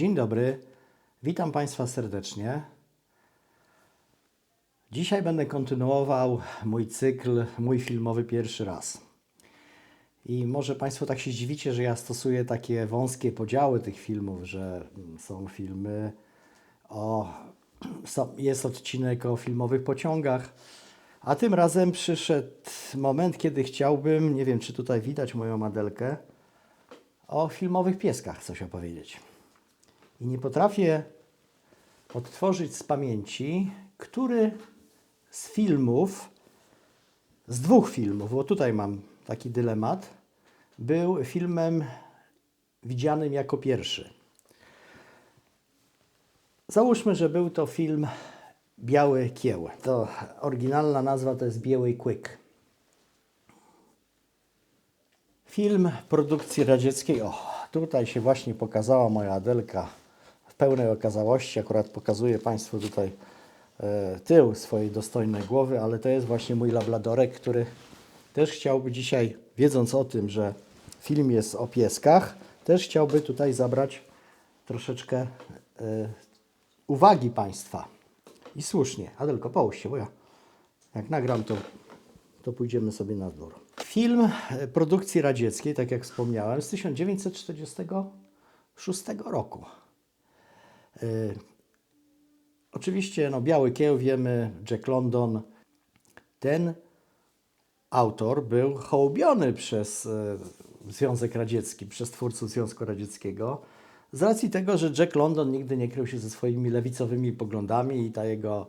Dzień dobry, witam Państwa serdecznie. Dzisiaj będę kontynuował mój cykl, mój filmowy pierwszy raz. I może Państwo tak się zdziwicie, że ja stosuję takie wąskie podziały tych filmów, że są filmy o. Jest odcinek o filmowych pociągach, a tym razem przyszedł moment, kiedy chciałbym, nie wiem czy tutaj widać moją modelkę, o filmowych pieskach coś opowiedzieć. I nie potrafię odtworzyć z pamięci, który z filmów, z dwóch filmów, bo tutaj mam taki dylemat, był filmem widzianym jako pierwszy. Załóżmy, że był to film Biały Kieł. To oryginalna nazwa to jest Biały Quick. Film produkcji radzieckiej. O, tutaj się właśnie pokazała moja Adelka pełnej okazałości. Akurat pokazuję Państwu tutaj e, tył swojej dostojnej głowy, ale to jest właśnie mój labladorek, który też chciałby dzisiaj, wiedząc o tym, że film jest o pieskach, też chciałby tutaj zabrać troszeczkę e, uwagi Państwa. I słusznie. Adelko, połóż się, bo ja jak nagram, to to pójdziemy sobie na dwór. Film e, produkcji radzieckiej, tak jak wspomniałem, z 1946 roku. E, oczywiście, no, Biały Kieł wiemy, Jack London. Ten autor był hołubiony przez e, Związek Radziecki, przez twórców Związku Radzieckiego, z racji tego, że Jack London nigdy nie krył się ze swoimi lewicowymi poglądami i ta jego,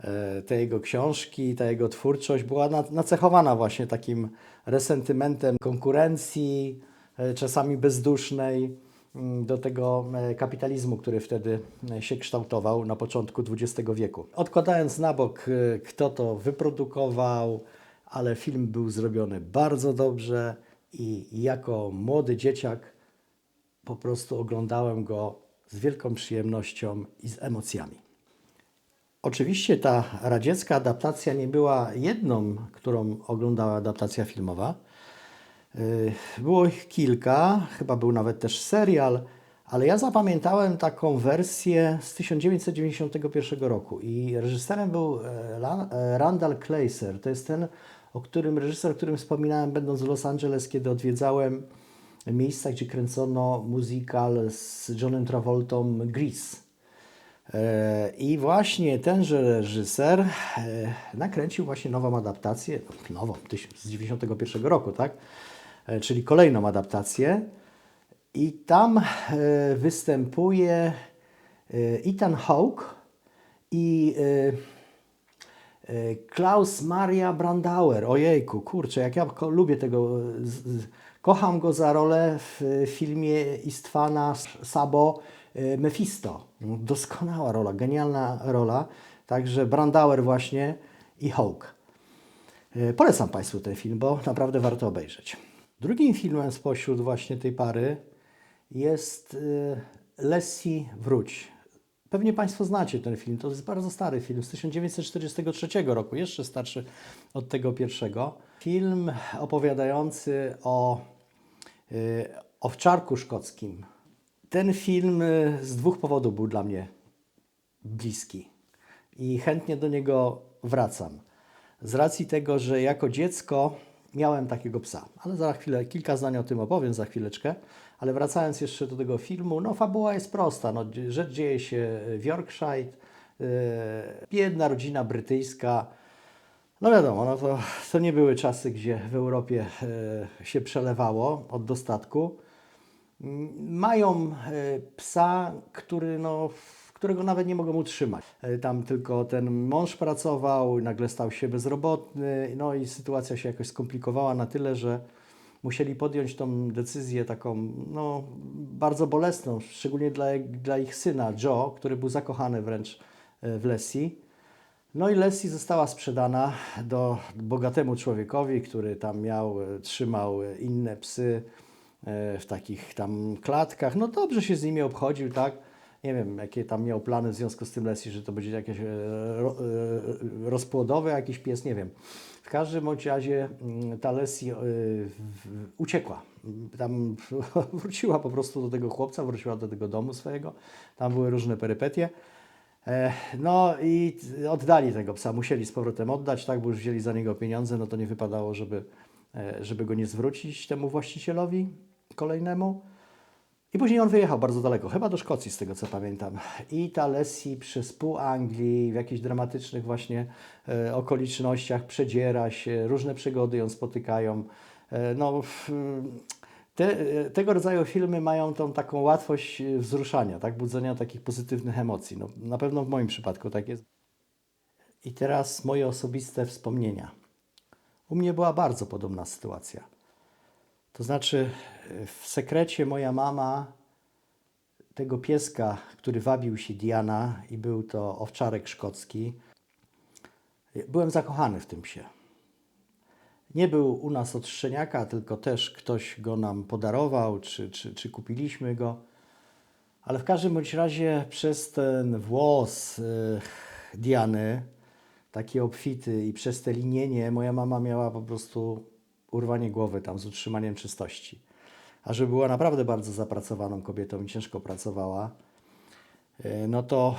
e, te jego książki, ta jego twórczość była na- nacechowana właśnie takim resentymentem konkurencji, czasami bezdusznej, do tego e, kapitalizmu, który wtedy e, się kształtował na początku XX wieku. Odkładając na bok, e, kto to wyprodukował, ale film był zrobiony bardzo dobrze i jako młody dzieciak po prostu oglądałem go z wielką przyjemnością i z emocjami. Oczywiście ta radziecka adaptacja nie była jedną, którą oglądała adaptacja filmowa. Yy, Było ich kilka, chyba był nawet też serial, ale ja zapamiętałem taką wersję z 1991 roku i reżyserem był e, e, Randall Kleiser. To jest ten, o którym reżyser, o którym wspominałem będąc w Los Angeles, kiedy odwiedzałem miejsca, gdzie kręcono musical z Johnem Travoltą Grease. E, I właśnie tenże reżyser nakręcił właśnie nową adaptację, nową, z 91 roku, tak? E, Czyli kolejną adaptację. I tam e, występuje e, Ethan Hawke i Klaus Maria Brandauer. Ojejku, kurczę, jak ja lubię tego. Kocham go za rolę w filmie Istwana Sabo Mephisto. Doskonała rola, genialna rola. Także Brandauer właśnie i Hawke. Polecam Państwu ten film, bo naprawdę warto obejrzeć. Drugim filmem spośród właśnie tej pary jest e, Lessie Wróć. Pewnie Państwo znacie ten film. To jest bardzo stary film z 1943 roku, jeszcze starszy od tego pierwszego. Film opowiadający o e, owczarku szkockim. Ten film e, z dwóch powodów był dla mnie bliski i chętnie do niego wracam. Z racji tego, że jako dziecko miałem takiego psa, ale za chwilę, kilka zdań o tym opowiem za chwileczkę. Ale wracając jeszcze do tego filmu, no fabuła jest prosta. No, rzecz dzieje się w Yorkshire, yy, biedna rodzina brytyjska. No wiadomo, no to, to nie były czasy, gdzie w Europie e, się przelewało od dostatku. Mają e, psa, który, no, którego nawet nie mogą utrzymać. E, Tam tylko ten mąż pracował, nagle stał się bezrobotny, no i sytuacja się jakoś skomplikowała na tyle, że musieli podjąć tą decyzję taką no, bardzo bolesną, szczególnie dla, dla ich syna Joe, który był zakochany wręcz e, w Leslie. No i Leslie została sprzedana do bogatemu człowiekowi, który tam miał, e, trzymał inne psy w takich tam klatkach. No dobrze się z nimi obchodził, tak? Nie wiem, jakie tam miał plany w związku z tym Leslie, że to będzie jakieś e, e, rozpłodowe, jakiś pies, nie wiem. W każdym razie mm, ta Leslie y, w- uciekła. Tam wróciła po prostu do tego chłopca, wróciła do tego domu swojego. Tam były różne perypetie. E, No i oddali tego psa, musieli z powrotem oddać, tak, bo już wzięli za niego pieniądze, no to nie wypadało, żeby, e, żeby go nie zwrócić temu właścicielowi kolejnemu. I później on wyjechał bardzo daleko, chyba do Szkocji, z tego co pamiętam. I ta Leslie przez pół Anglii, w jakichś dramatycznych właśnie e, okolicznościach przedziera się, różne przygody ją spotykają. E, no, te, e, tego rodzaju filmy mają tą taką łatwość wzruszania, tak, budzenia takich pozytywnych emocji. No, na pewno w moim przypadku tak jest. I teraz moje osobiste wspomnienia. U mnie była bardzo podobna sytuacja. To znaczy, w sekrecie moja mama tego pieska, który wabił się Diana i był to owczarek szkocki, byłem zakochany w tym psie. Nie był u nas od szczeniaka, tylko też ktoś go nam podarował, czy, czy, czy kupiliśmy go. Ale w każdym bądź razie przez ten włos y, Diany, taki obfity i przez te linienie, moja mama miała po prostu urwanie głowy tam z utrzymaniem czystości. A że była naprawdę bardzo zapracowaną kobietą i ciężko pracowała, y, no to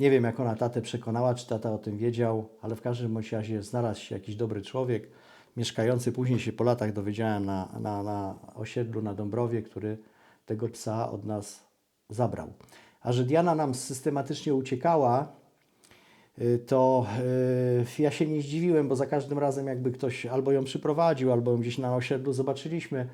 nie wiem, jak ona tatę przekonała, czy tata o tym wiedział, ale w każdym razie znalazł się jakiś dobry człowiek, mieszkający, później się po latach dowiedziałem na, na, na osiedlu na Dąbrowie, który tego psa od nas zabrał. A że Diana nam systematycznie uciekała, y, to y, ja się nie zdziwiłem, bo za każdym razem jakby ktoś albo ją przyprowadził, albo ją gdzieś na osiedlu zobaczyliśmy,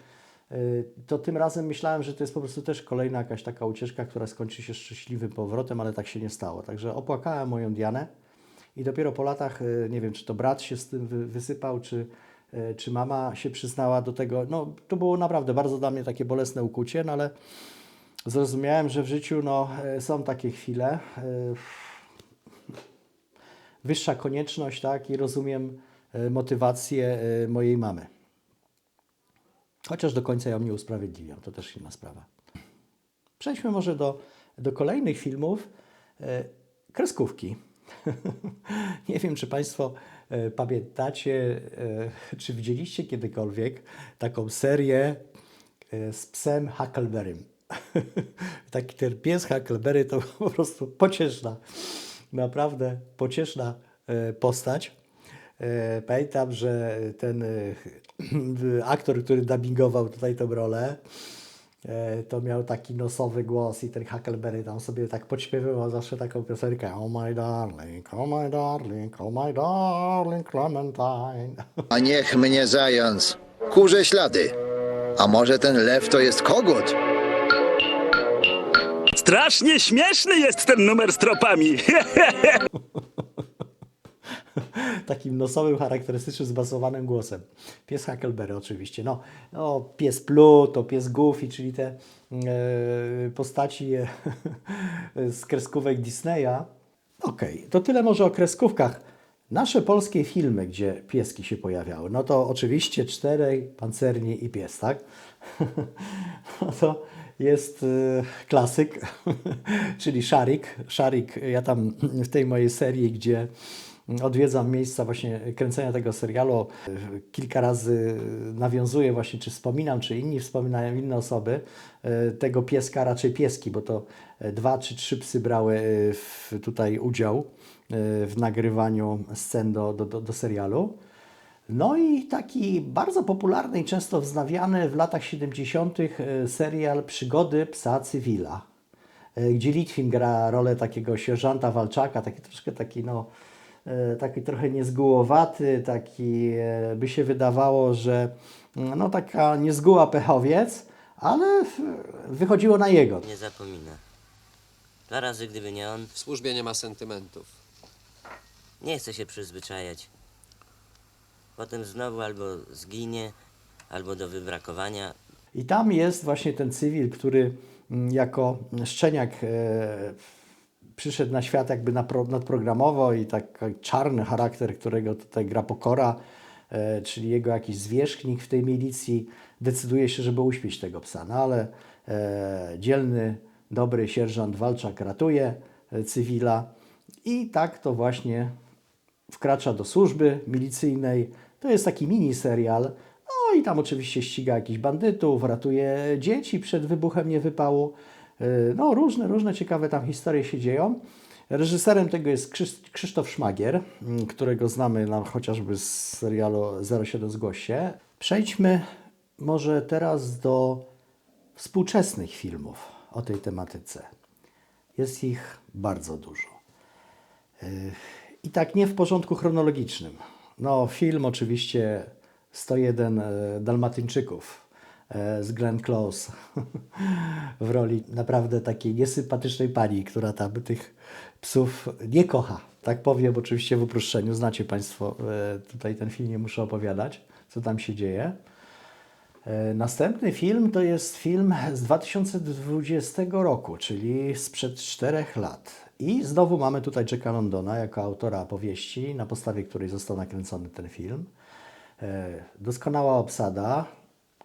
to tym razem myślałem, że to jest po prostu też kolejna jakaś taka ucieczka, która skończy się szczęśliwym powrotem, ale tak się nie stało. Także opłakałem moją Dianę i dopiero po latach, y, nie wiem, czy to brat się z tym wy- wysypał, czy, y, czy mama się przyznała do tego. No, to było naprawdę bardzo dla mnie takie bolesne ukucie, no ale zrozumiałem, że w życiu no, są takie chwile. Wyższa konieczność, tak, i rozumiem motywację mojej mamy. Chociaż do końca ją nie usprawiedliwiam, to też inna sprawa. Przejdźmy może do, do kolejnych filmów. E, Kreskówki. Nie wiem, czy Państwo e, pamiętacie, e, czy widzieliście kiedykolwiek taką serię z psem Huckleberrym. Taki ten pies Huckleberry to po prostu pocieszna, naprawdę pocieszna postać. E, Pamiętam, że ten e, aktor, który dubbingował tutaj tę rolę, e, to miał taki nosowy głos i ten Huckleberry tam sobie tak podśpiewywał zawsze taką piosenkę Oh my darling, oh my darling, oh my darling Clementine. A niech mnie zając. Kurze ślady. A może ten lew to jest kogut? Strasznie śmieszny jest ten numer z tropami. takim nosowym, charakterystycznym, zbasowanym głosem. Pies Huckleberry oczywiście. No, no pies Plu, to pies Goofy, czyli te e, postaci e, z kreskówek Disneya. Okej, to tyle może o kreskówkach. Nasze polskie filmy, gdzie pieski się pojawiały, no to oczywiście Czterej, Pancerni i Pies, tak? no to jest e, klasyk, czyli Szarik. Szarik, ja tam w tej mojej serii, gdzie odwiedzam miejsca właśnie kręcenia tego serialu. Kilka razy nawiązuję właśnie, czy wspominam, czy inni wspominają inne osoby e, tego pieska, raczej pieski, bo to e, dwa czy trzy psy brały e, w, tutaj udział w nagrywaniu scen do, do, do, serialu. No i taki bardzo popularny i często wznawiany w latach 70. e, serial Przygody psa cywila, gdzie Litwin gra rolę takiego sierżanta Walczaka, taki troszkę taki no, taki trochę niezgułowaty, taki e, by się wydawało, że mm, no taka niezguła pechowiec, ale wychodziło na jego. Nie zapomina. Dwa razy, gdyby nie on, W służbie nie ma sentymentów. nie chce się przyzwyczajać. Potem znowu albo zginie, albo do wybrakowania. I tam jest właśnie ten cywil, który mm, jako szczeniak e, przyszedł na świat jakby nadprogramowo i taki czarny charakter, którego tutaj gra Pokora, e, czyli jego jakiś zwierzchnik w tej milicji, decyduje się, żeby uśpić tego psa. No ale e, dzielny, dobry sierżant Walczak ratuje e, cywila i tak to właśnie wkracza do służby milicyjnej, To jest taki mini serial. No i tam oczywiście ściga jakichś bandytów, ratuje dzieci przed wybuchem niewypału. Yy, No różne, różne ciekawe tam historie się dzieją. Reżyserem tego jest Krzysz- Krzysztof Szmagier, mm, którego znamy nam chociażby z serialu 07 Zgłoś się. Przejdźmy może teraz do współczesnych filmów o tej tematyce. Jest ich bardzo dużo. Yy, I tak nie w porządku chronologicznym. No, film oczywiście 101 e, Dalmatyńczyków z Glenn Close w roli naprawdę takiej niesympatycznej pani, która tam tych psów nie kocha. Tak powiem oczywiście w uproszczeniu. Znacie Państwo e, tutaj ten film, nie muszę opowiadać, co tam się dzieje. E, Następny film to jest film z 2020 roku, czyli sprzed czterech lat. I znowu mamy tutaj Jacka Londona jako autora opowieści, na podstawie której został nakręcony ten film. E, Doskonała obsada.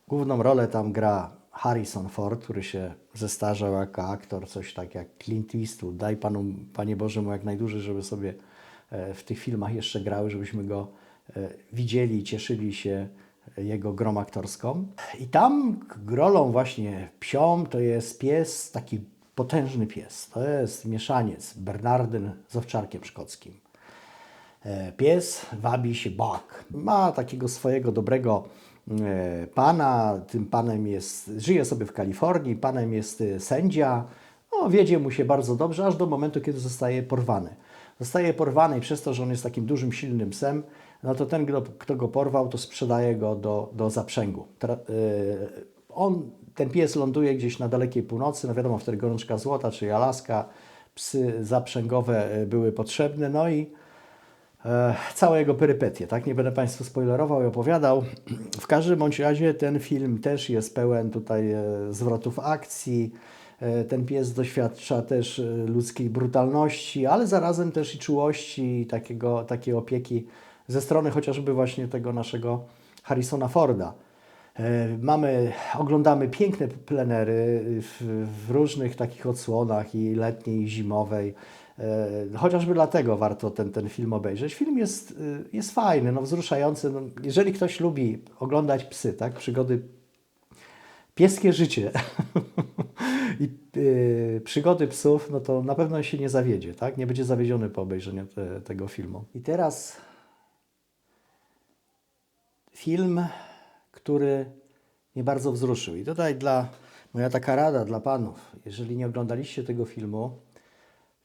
Główną rolę tam gra Harrison Ford, który się zestarzał jako aktor, coś tak jak Clint Eastwood. Daj Panu, Panie Boże mu jak najdłużej, żeby sobie e, w tych filmach jeszcze grały, żebyśmy go e, widzieli cieszyli się jego grą aktorską. I tam rolą właśnie psią to jest pies, taki potężny pies. To jest mieszaniec Bernardyn z owczarkiem szkockim. E, Pies wabi się Buck. Ma takiego swojego dobrego pana. Tym panem jest, żyje sobie w Kalifornii. Panem jest e, sędzia. No, wiedzie mu się bardzo dobrze, aż do momentu, kiedy zostaje porwany. Zostaje porwany i przez to, że on jest takim dużym, silnym psem, no to ten, kto, go porwał, to sprzedaje go do, do zaprzęgu. E, on, ten pies ląduje gdzieś na dalekiej północy, no wiadomo, wtedy gorączka złota, czyli Alaska, psy zaprzęgowe e, były potrzebne, no i e, całe jego perypetie, tak? Nie będę Państwu spoilerował i opowiadał. W każdym bądź razie ten film też jest pełen tutaj e, zwrotów akcji. E, ten pies doświadcza też e, ludzkiej brutalności, ale zarazem też i czułości, i takiego, takiej opieki ze strony chociażby właśnie tego naszego Harrisona Forda. E, Mamy, oglądamy piękne plenery w, w różnych takich odsłonach i letniej, i zimowej. E, Chociażby dlatego warto ten, ten film obejrzeć. Film jest, y, jest fajny, no, wzruszający. No, jeżeli ktoś lubi oglądać psy, tak, przygody, pieskie życie i y, przygody psów, no to na pewno się nie zawiedzie, tak? Nie będzie zawiedziony po obejrzeniu te, tego filmu. I teraz film, który mnie bardzo wzruszył. I tutaj dla, moja taka rada dla panów, jeżeli nie oglądaliście tego filmu,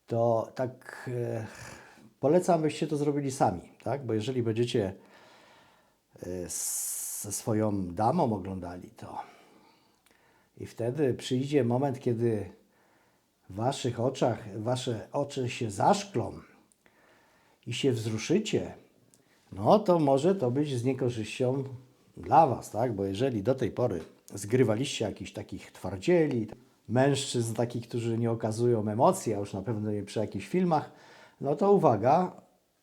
to tak e, polecam, byście to zrobili sami, tak? Bo jeżeli będziecie e, ze swoją damą oglądali to i wtedy przyjdzie moment, kiedy w waszych oczach, wasze oczy się zaszklą i się wzruszycie, no to może to być z niekorzyścią dla Was, tak? Bo jeżeli do tej pory zgrywaliście jakichś takich twardzieli, mężczyzn takich, którzy nie okazują emocji, a już na pewno nie przy jakichś filmach, no to uwaga,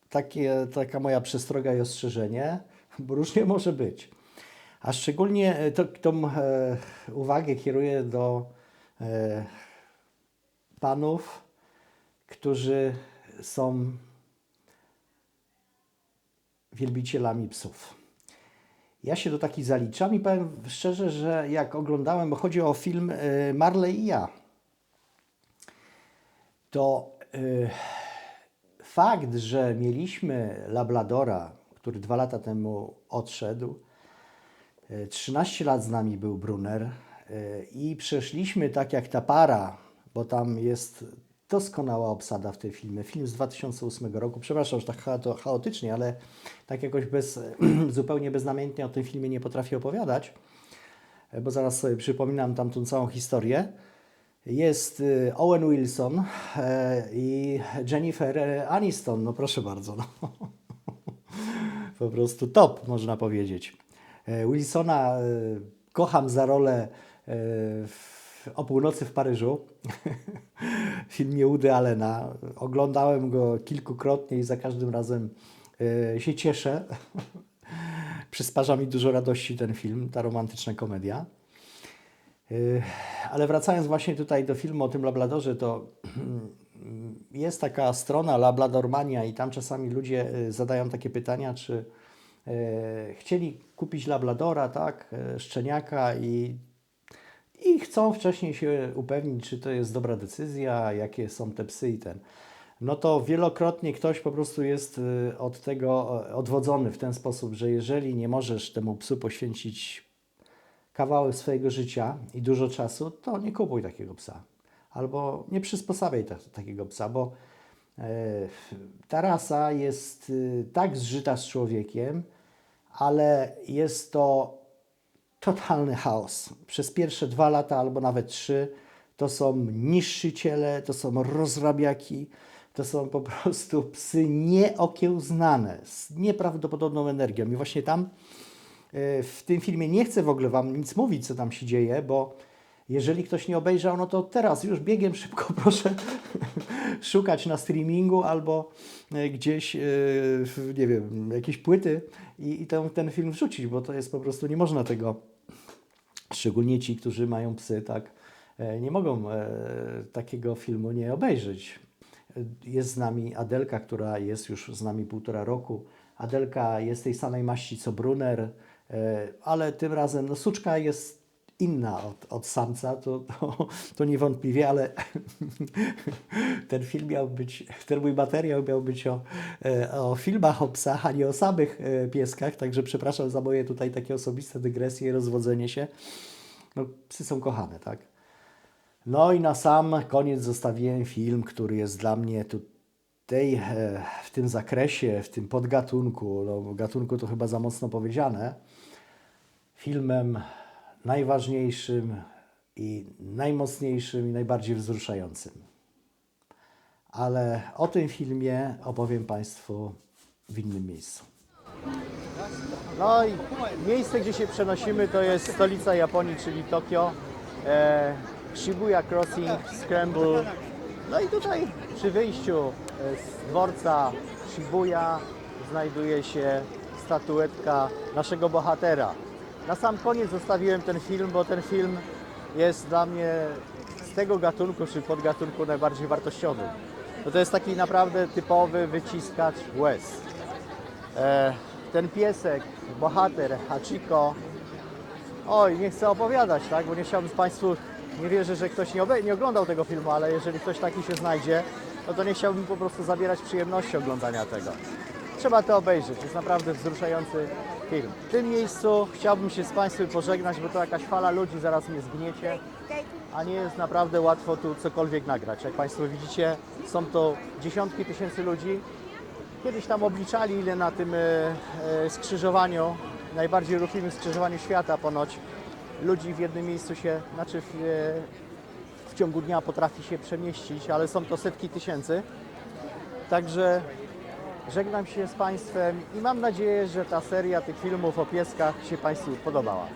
takie, taka moja przestroga i ostrzeżenie, bo różnie może być. A szczególnie e, to, tą e, uwagę kieruję do e, panów, którzy są wielbicielami psów. Ja się do takich zaliczam i powiem szczerze, że jak oglądałem, bo chodzi o film y, Marley i ja, to y, fakt, że mieliśmy Labladora, który dwa lata temu odszedł, y, 13 lat z nami był Brunner y, i przeszliśmy tak jak ta para, bo tam jest doskonała obsada w tym filmie. Film z 2008 roku. Przepraszam, że tak chaotycznie, ale tak jakoś bez, zupełnie beznamiętnie o tym filmie nie potrafię opowiadać, bo zaraz sobie przypominam tamtą całą historię. Jest y, Owen Wilson e, i Jennifer Aniston. No proszę bardzo. No. po prostu top, można powiedzieć. E, Wilsona e, kocham za rolę e, w, o północy w Paryżu. w filmie Woody Allena. Oglądałem go kilkukrotnie i za każdym razem e, się cieszę. Przysparza mi dużo radości ten film, ta romantyczna komedia. Yy, Ale wracając właśnie tutaj do filmu o tym Labladorze, to jest taka strona Labladormania i tam czasami ludzie y, zadają takie pytania, czy e, chcieli kupić labladora, tak, e, szczeniaka i i chcą wcześniej się upewnić, czy to jest dobra decyzja, jakie są te psy i ten. No to wielokrotnie ktoś po prostu jest y, od tego e, odwodzony w ten sposób, że jeżeli nie możesz temu psu poświęcić kawałek swojego życia i dużo czasu, to nie kupuj takiego psa. Albo nie przysposabiaj ta, takiego psa, bo e, ta rasa jest y, tak zżyta z człowiekiem, ale jest to totalny chaos. Przez pierwsze dwa lata albo nawet trzy to są niszczyciele, to są rozrabiaki, to są po prostu psy nieokiełznane, z nieprawdopodobną energią. I właśnie tam e, w tym filmie nie chcę w ogóle Wam nic mówić, co tam się dzieje, bo jeżeli ktoś nie obejrzał, no to teraz już biegiem szybko proszę szukać na streamingu albo e, gdzieś, e, nie wiem, jakieś płyty i, i ten, ten film wrzucić, bo to jest po prostu, nie można tego, szczególnie ci, którzy mają psy, tak, e, nie mogą e, takiego filmu nie obejrzeć. Jest z nami Adelka, która jest już z nami półtora roku. Adelka jest tej samej maści co Brunner, e, ale tym razem no, suczka jest inna od, od samca, to, to, to niewątpliwie, ale ten film miał być, ten mój materiał miał być o, e, o filmach o psach, a nie o samych e, pieskach, także przepraszam za moje tutaj takie osobiste dygresje i rozwodzenie się. No, psy są kochane, tak? No i na sam koniec zostawiłem film, który jest dla mnie tutaj e, w tym zakresie, w tym podgatunku, no gatunku to chyba za mocno powiedziane, filmem najważniejszym i najmocniejszym i najbardziej wzruszającym. Ale o tym filmie opowiem Państwu w innym miejscu. No i miejsce, gdzie się przenosimy, to jest stolica Japonii, czyli Tokio. E, Shibuya Crossing, Scramble. No i tutaj przy wyjściu e, z dworca Shibuya znajduje się statuetka naszego bohatera. Na sam koniec zostawiłem ten film, bo ten film jest dla mnie z tego gatunku czy podgatunku najbardziej wartościowy. No to jest taki naprawdę typowy wyciskacz łez. E, ten piesek, bohater Hachiko. Oj, nie chcę opowiadać, tak? Bo nie chciałbym Państwu, nie wierzę, że ktoś nie, nie oglądał tego filmu, ale jeżeli ktoś taki się znajdzie, no to nie chciałbym po prostu zabierać przyjemności oglądania tego. Trzeba to obejrzeć, jest naprawdę wzruszający W tym miejscu chciałbym się z Państwem pożegnać, bo to jakaś fala ludzi zaraz mnie zgniecie, a nie jest naprawdę łatwo tu cokolwiek nagrać. Jak Państwo widzicie, są to dziesiątki tysięcy ludzi, Kiedyś tam obliczali, ile na tym e, e, skrzyżowaniu, najbardziej ruchliwym skrzyżowaniu świata ponoć ludzi w jednym miejscu się, znaczy w, e, w ciągu dnia potrafi się przemieścić, ale są to setki tysięcy. Także żegnam się z Państwem i mam nadzieję, że ta seria tych filmów o pieskach się Państwu podobała.